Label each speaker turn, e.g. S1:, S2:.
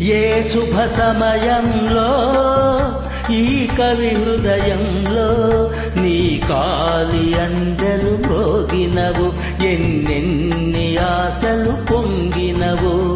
S1: ఏ శుభ సమయంలో ఈ కవి హృదయంలో నీ కాలి అందరు మోగినవు ఎన్నెన్ని ఆశలు పొంగినవు.